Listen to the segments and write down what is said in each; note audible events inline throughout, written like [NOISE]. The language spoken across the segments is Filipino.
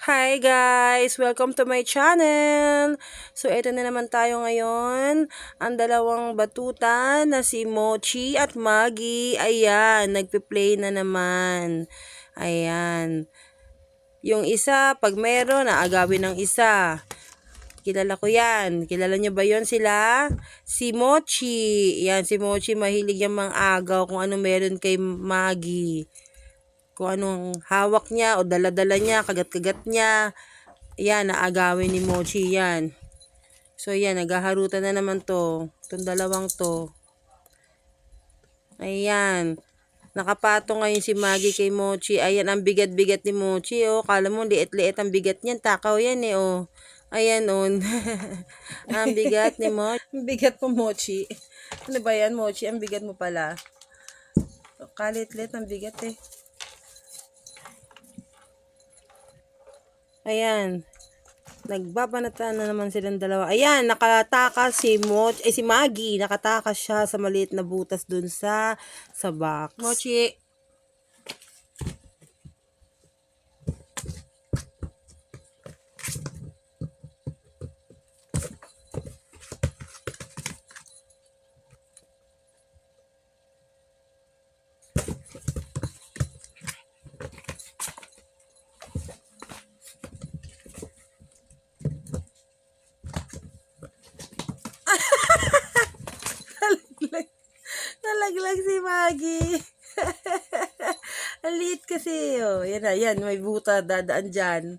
Hi guys! Welcome to my channel! So, ito na naman tayo ngayon. Ang dalawang batutan na si Mochi at Maggie. Ayan, nagpe-play na naman. Ayan. Yung isa, pag meron, aagawin ng isa. Kilala ko yan. Kilala niyo ba yon sila? Si Mochi. Yan, si Mochi mahilig yung mga agaw kung ano meron kay Maggie kung anong hawak niya o dala-dala niya, kagat-kagat niya. Yan, naagawin ni Mochi yan. So yan, naghaharutan na naman to. Itong dalawang to. Ayan. Nakapatong ngayon si Maggie kay Mochi. Ayan, ang bigat-bigat ni Mochi. Oh, kala mo, liit-liit ang bigat niyan. Takaw yan eh, oh. Ayan, on. [LAUGHS] ang bigat ni Mochi. Ang bigat mo, Mochi. Ano ba yan, Mochi? Ang bigat mo pala. Kalit-lit, ang bigat eh. Ayan. Nagbabanatan na naman silang dalawa. Ayan, nakatakas si Moch, eh si Maggie, nakatakas siya sa maliit na butas dun sa sa box. Mochi. Nalaglag. Nalaglag si Maggie. [LAUGHS] Ang liit kasi, oh. Yan na, yan. May buta, dadaan dyan.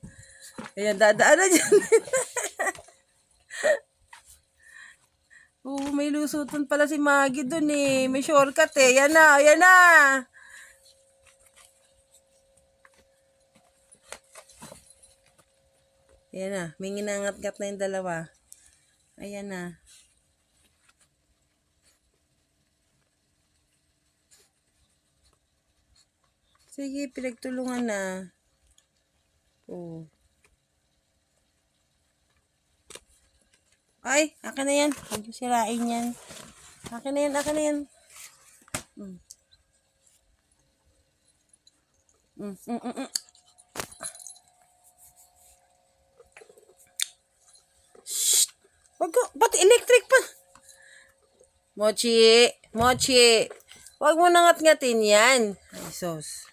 Ayan, dadaan na dyan. [LAUGHS] Oo, may lusutan pala si Maggie dun eh. May shortcut eh. Yan na, yan na. Ayan na, may ginangat-gat na yung dalawa. Ayan na. Sige, pinagtulungan na. Oh. Ay, akin na yan. Huwag yung sirain yan. Akin na yan, akin na yan. Mm. Mm, mm, mm, mm. Wag ko, ba't electric pa? Mochi, Mochi, wag mo nangat-ngatin yan. Ay, sos.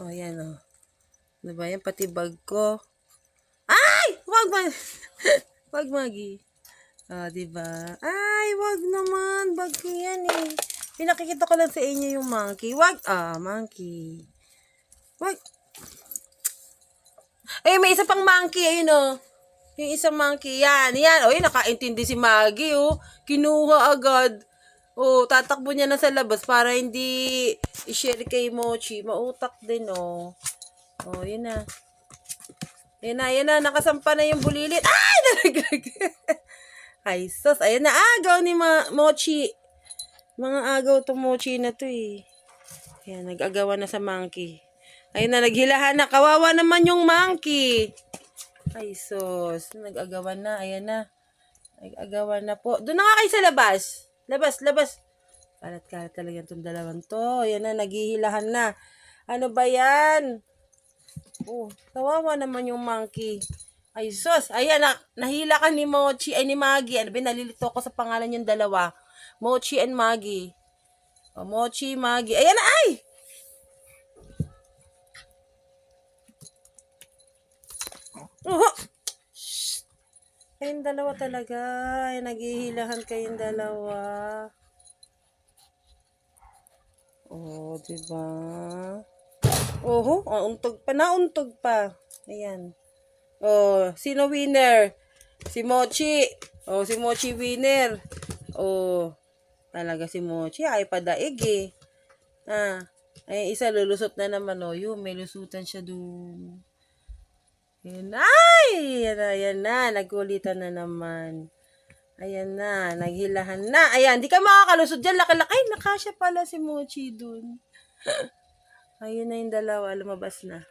Oh, yan oh. Ano ba yan? Pati bag ko. Ay! Wag ma... [LAUGHS] wag magi. Ah, di ba? Ay, wag naman. Bag ko yan eh. Pinakikita ko lang sa inyo yung monkey. Wag. Ah, monkey. Wag. Eh, may isa pang monkey. Ayun oh. Yung isang monkey. Yan, yan. O, yun, nakaintindi si Maggie, oh. Kinuha agad. Oh, tatakbo niya na sa labas para hindi i-share kay Mochi. Mautak din, oh. Oh, yun na. Yan na, yan na. Nakasampa na yung bulilit. Ay! [LAUGHS] Nalaglag. Ay, sus. Ayan na. Agaw ni Ma- Mochi. Mga agaw to Mochi na to, eh. Ayan, nag-agawan na sa monkey. Ayun na, naghilahan na. Kawawa naman yung monkey. Ay, sus. Nag-agawan na. Ayan na. Nag-agawan na po. Doon na nga kayo sa labas. Labas, labas. Kalat-kalat talaga itong dalawang to. Ayan na, naghihilahan na. Ano ba yan? Oh, kawawa naman yung monkey. Ay, sus. Ayan na, nahila ka ni Mochi, ay ni Maggie. Ano ba, nalilito ko sa pangalan yung dalawa. Mochi and Maggie. Oh, Mochi, Maggie. Ayan na, ay! Kayong dalawa talaga. Ay, naghihilahan kayong dalawa. Oh, di ba? Oho, oh, untog pa. Nauntog pa. Ayan. Oh, sino winner? Si Mochi. Oh, si Mochi winner. Oh, talaga si Mochi. Ay, padaig eh. Ah, ay, isa lulusot na naman. Oh, yun, may lusutan siya dun. Na. Ay! Ayan na, ayan na. Nagulitan na naman. Ayan na. Naghilahan na. Ayan, di ka makakalusot dyan. Laki-laki. Ay, nakasya pala si Mochi dun. [LAUGHS] Ayun na yung dalawa. Lumabas na.